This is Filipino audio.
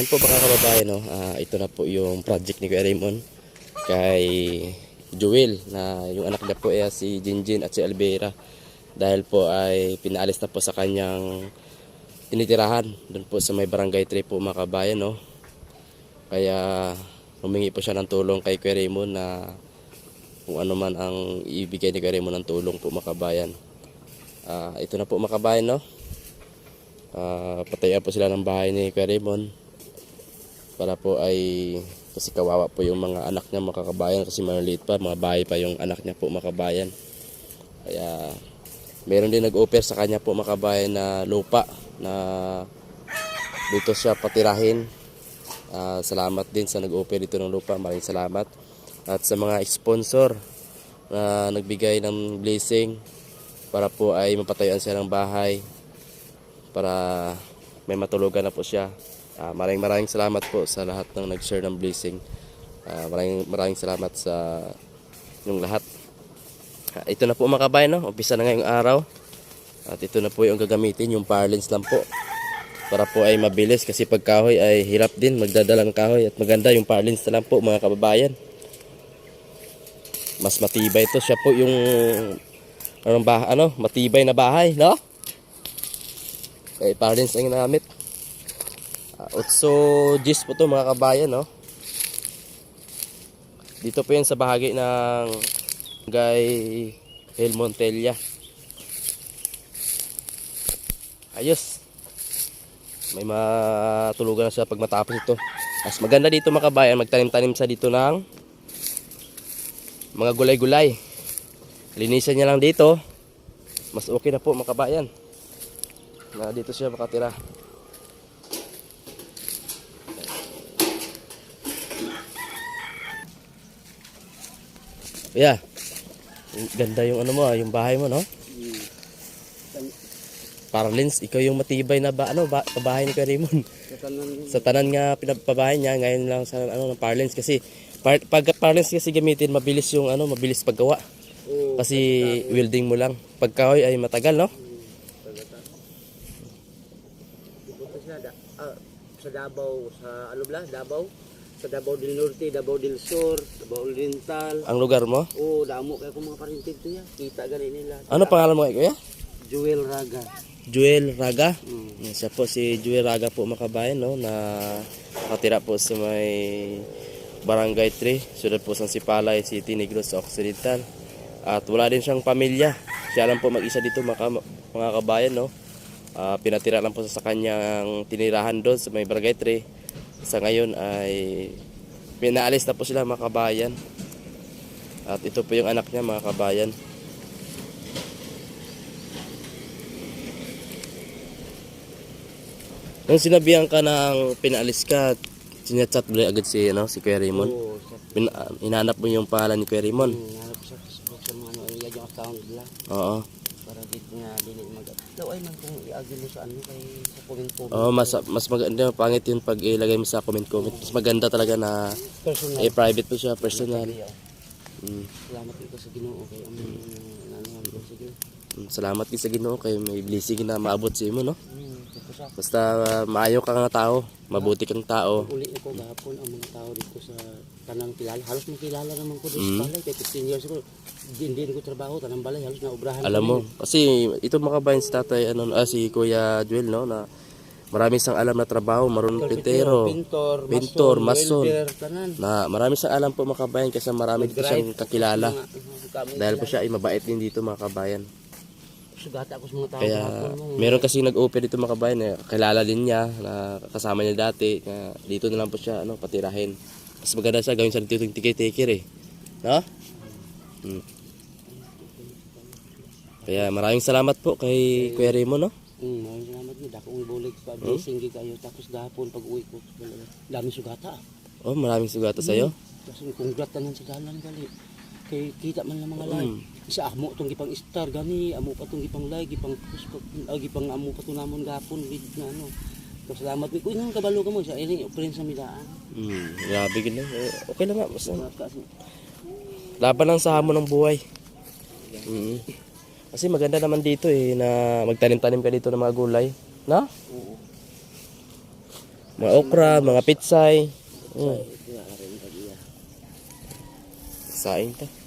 Ayun po mga kababayan, no? ah, ito na po yung project ni Kuya Raymond kay Joel na yung anak niya po ay si Jinjin at si Alvera dahil po ay pinaalis na po sa kanyang tinitirahan doon po sa may barangay 3 po mga kabayan no? Kaya humingi po siya ng tulong kay Kuya Raymond na kung ano man ang ibigay ni Kuya Raymond ng tulong po mga kabayan Ah, ito na po mga kabayan no? Ah, patayan po sila ng bahay ni Kuya Raymond para po ay kasi kawawa po yung mga anak niya mga kabayan kasi maliliit pa, mga bahay pa yung anak niya po mga kabayan. Kaya meron din nag-offer sa kanya po mga kabayan na lupa na dito siya patirahin. Ah, salamat din sa nag-offer dito ng lupa, maraming salamat. At sa mga sponsor na nagbigay ng blessing para po ay mapatayuan siya ng bahay para may matulugan na po siya. Uh, maraming maraming salamat po sa lahat ng nag-share ng blessing. Uh, maraming maraming salamat sa yung lahat. Uh, ito na po mga kabayan, no? umpisa na ngayong araw. At ito na po yung gagamitin, yung parlance lang po. Para po ay mabilis kasi pag kahoy ay hirap din magdadala ng kahoy at maganda yung parlance na lang po mga kababayan. Mas matibay ito siya po yung anong bah ano, matibay na bahay, no? Kay parlance ang namit. 810 po to mga kabayan no? dito po yan sa bahagi ng Gay El Montella. Ayos. May matulugan na siya pag matapos ito. Mas maganda dito mga kabayan magtanim-tanim sa dito ng mga gulay-gulay. Linisan niya lang dito. Mas okay na po mga kabayan na dito siya makatira. Yeah. Ganda yung ano mo, ah, yung bahay mo, no? Parang Lins, ikaw yung matibay na ba, ano, ba, bahay ni Karimon. sa tanan nga pinapabahay niya, ngayon lang sa ano, ng Parlins kasi par, pag Parlins kasi gamitin, mabilis yung ano, mabilis paggawa. Oo. Kasi welding mo lang. Pagkahoy ay matagal, no? Punta siya da, ah, sa Davao, sa ano bla, Davao. Sa Davao del Norte, Davao del Sur, Davao Oriental. Ang lugar mo. Oo, damo kaya kung mga parintig to ya. Kita gani nila. Ano pangalan mo kay kuya? Jewel Raga. Joel Raga. Mm. Yan, Siya po si Joel Raga po makabayan no na nakatira po sa may Barangay 3, siyudad po sa Sipalay City, Negros Occidental. At wala din siyang pamilya. Siya lang po mag-isa dito mga, mga kabayan no. Ah, pinatira lang po sa kanyang tinirahan doon sa may Barangay 3. Sa ngayon ay pinaalis na po sila mga kabayan. At ito po yung anak niya mga kabayan. Nung sinabihan ka ng pinaalis ka, sinachat mo agad si, ano, si Kuya Raymond. Oo, sa Pin, ah, hinanap mo yung pangalan ni Kuya Raymond. hmm, hanap sa Facebook sa ano, yung account nila. Oo. Dito nga dili mag. Daw ay man kung iagi mo sa ano kay sa comment ko. Oo, mas, mas maganda, pangit yun pag ilagay mo sa comment-comment. Mas maganda talaga na personal. eh, private po siya, personal. Mm. Salamat ito sa Ginoo kay ang ano ano sige. Mm, Salamat din sa Ginoo kay may blessing na maabot sa imo, no? Sa Basta uh, maayo ka nga tao, mabuti kang tao. uli ko gahapon ang mga tao dito sa tanang kilala. Halos makilala naman ko dito Mm. sa balay. Kaya 15 years ko, din din ko trabaho, tanang balay. Halos na obrahan. Alam mo, kasi ito mga kabayan si tatay, ano, ah, si Kuya Joel, no, na marami siyang alam na trabaho, marunong pintero, Pintor, Pintor, mason, na marami siyang alam po mga kabayan kasi marami dito siyang kakilala. Dahil po siya ay mabait din dito mga kabayan. Sugata ako sa mga tao Kaya meron kasi nag-open dito mga kabayan, eh, kilala din niya, na kasama niya dati, na dito na lang po siya ano, patirahin. Mas maganda siya gawin sa dito yung tikir-tikir eh. No? Hmm. Kaya maraming salamat po kay Kuya Raymond, no? Mm, maraming salamat ni Dako ang bulig Hmm? pa blessing gid kayo tapos gahapon pag uwi ko dami sugata. Oh, maraming sugata sa'yo. Kasi congrats tanan sa dalan gali. Kay kita man lang mga Mm. live. Isa amo tong gipang star gani, amo pa tong gipang like, gipang pa, ah, gipang amo pa to namon gapon with na ano. So, salamat mi. Kuy nang kabalo ka mo sa ini friend sa midaan. Hmm, grabe gina. Eh, okay lang nga. Basta laban lang sa hamon ng buhay. Mm. Kasi maganda naman dito eh na magtanim-tanim ka dito ng mga gulay. Na? Oo. Mga okra, mga pitsay. Mm. Na. Saing ta.